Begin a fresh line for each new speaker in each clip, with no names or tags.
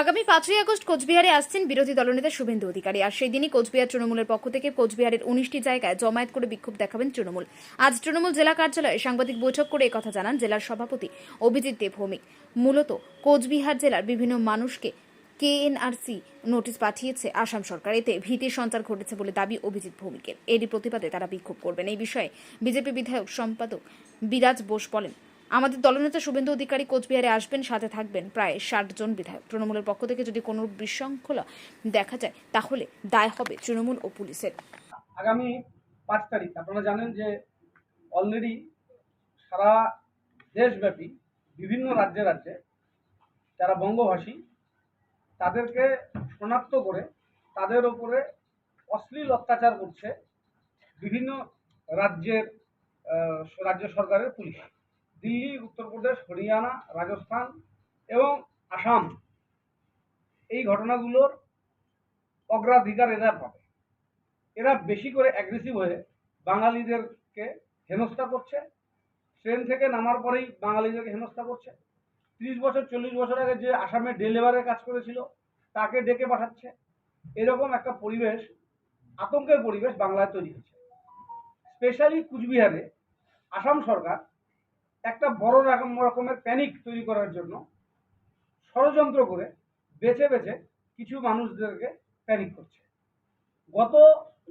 আগামী পাঁচই আগস্ট কোচবিহারে আসছেন বিরোধী দলনেতা শুভেন্দু অধিকারী। আর সেই দিনই কোচবিহার তৃণমূলের পক্ষ থেকে কোচবিহারের উনিশটি জায়গায় জমায়েত করে বিক্ষোভ দেখাবেন তৃণমূল। আজ তৃণমূল জেলা কার্যালয়ে সাংবাদিক বৈঠক করে একথা জানান জেলার সভাপতি অভিজিৎ দেবভৌমিক। মূলত কোচবিহার জেলার বিভিন্ন মানুষকে কেএনআরসি নোটিশ পাঠিয়েছে আসাম সরকার। এতে ভীতির সঞ্চার ঘটেছে বলে দাবি অভিজিৎ ভৌমিকের। এরই প্রতিবাদে তারা বিক্ষোভ করবেন। এই বিষয়ে বিজেপি বিধায়ক সম্পাদক বিরাজ বোস বলেন আমাদের দলনেতা শুভেন্দু অধিকারী কোচবিহারে আসবেন, সাথে থাকবেন প্রায় ষাট জন বিধায়ক। তৃণমূলের পক্ষ থেকে যদি কোনো বিশৃঙ্খলা দেখা যায়, তাহলে দায় হবে তৃণমূল ও পুলিশের।
আগামী পাঁচ তারিখ, আপনারা জানেন যে অলরেডি সারা দেশব্যাপী বিভিন্ন রাজ্যে রাজ্যে যারা বঙ্গভাষী তাদেরকে শনাক্ত করে তাদের ওপরে অশ্লীল অত্যাচার করছে বিভিন্ন রাজ্যের রাজ্য সরকারের পুলিশ। দিল্লি উত্তরপ্রদেশ হরিয়ানা, রাজস্থান এবং আসাম। এই ঘটনাগুলোর অগ্রাধিকার এরা পাবে। এরা বেশি করে অ্যাগ্রেসিভ হয়ে বাঙালিদেরকে হেনস্থা করছে। ট্রেন থেকে নামার পরেই বাঙালিদেরকে হেনস্থা করছে। ত্রিশ বছর, চল্লিশ বছর আগে যে আসামে ডেলিভারের কাজ করেছিল, তাকে ডেকে পাঠাচ্ছে। এরকম একটা পরিবেশ, আতঙ্কের পরিবেশ বাংলায় তৈরি হচ্ছে স্পেশালি কুচবিহারে আসাম সরকার একটা বড় রকম রকমের প্যানিক তৈরি করার জন্য ষড়যন্ত্র করে বেছে বেছে কিছু মানুষদেরকে প্যানিক করছে। গত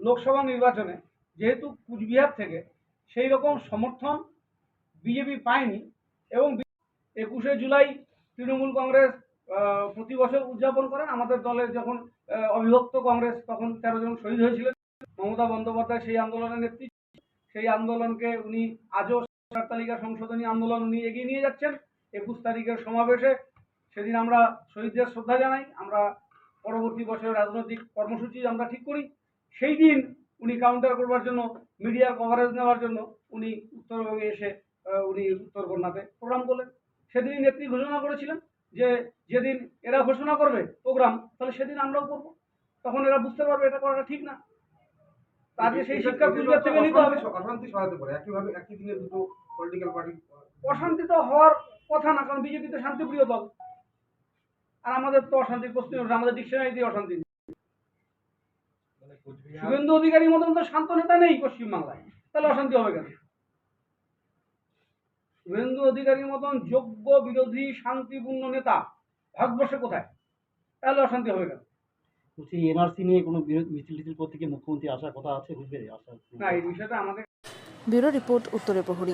লোকসভা নির্বাচনে যেহেতু কুচবিহার থেকে সেই রকম সমর্থন বিজেপি পায়নি এবং একুশে জুলাই তৃণমূল কংগ্রেস প্রতি বছর উদযাপন করেন। আমাদের দলের যখন অবিভক্ত কংগ্রেস তখন তেরো জন শহীদ হয়েছিলেন। মমতা বন্দ্যোপাধ্যায় সেই আন্দোলনের নেতৃত্ব সেই আন্দোলনকে উনি আজও ভোটার তালিকা সংশোধনী আন্দোলন উনি এগিয়ে নিয়ে যাচ্ছেন। একুশ তারিখের সমাবেশে সেদিন আমরা শহীদদের শ্রদ্ধা জানাই। আমরা পরবর্তী বছরের রাজনৈতিক কর্মসূচি আমরা ঠিক করি। সেই দিন উনি কাউন্টার করবার জন্য মিডিয়ার কভারেজ নেওয়ার জন্য উনি উত্তরবঙ্গে এসে উনি উত্তরকন্যাতে প্রোগ্রাম করলেন। সেদিনই নেত্রী ঘোষণা করেছিলেন যে যেদিন এরা ঘোষণা করবে প্রোগ্রাম তাহলে সেদিন আমরাও করব। তখন এরা বুঝতে পারবে এটা করাটা ঠিক না। তাকে সেই শিক্ষা কুচবিহার থেকে নিতে হবে।
অশান্তি ছড়াতে পারে একইভাবে একই দিনে দুটো পলিটিক্যাল পার্টি
অশান্তি তো হওয়ার কথা না কারণ বিজেপি তো শান্তিপ্রিয় দল। আর আমাদের তো অশান্তির প্রশ্ন ওঠে আমাদের ডিকশনারিতে অশান্তি শুভেন্দু অধিকারীর মতন তো শান্ত নেতা নেই পশ্চিমবাংলায়। তাহলে অশান্তি হবে কেন? শুভেন্দু অধিকারীর মতন যোগ্য বিরোধী শান্তিপূর্ণ নেতা ভারতবর্ষে কোথায়? তাহলে অশান্তি হবে কেন?
বলছি এনআরসি নিয়ে কোনো বিরোধ মিছিল টিছিল করতে গিয়ে মুখ্যমন্ত্রী আসার কথা আছে? বুঝবে? আসার
না এই বিষয়টা আমাদের
ব্যুরো রিপোর্ট উত্তরে প্রহরী।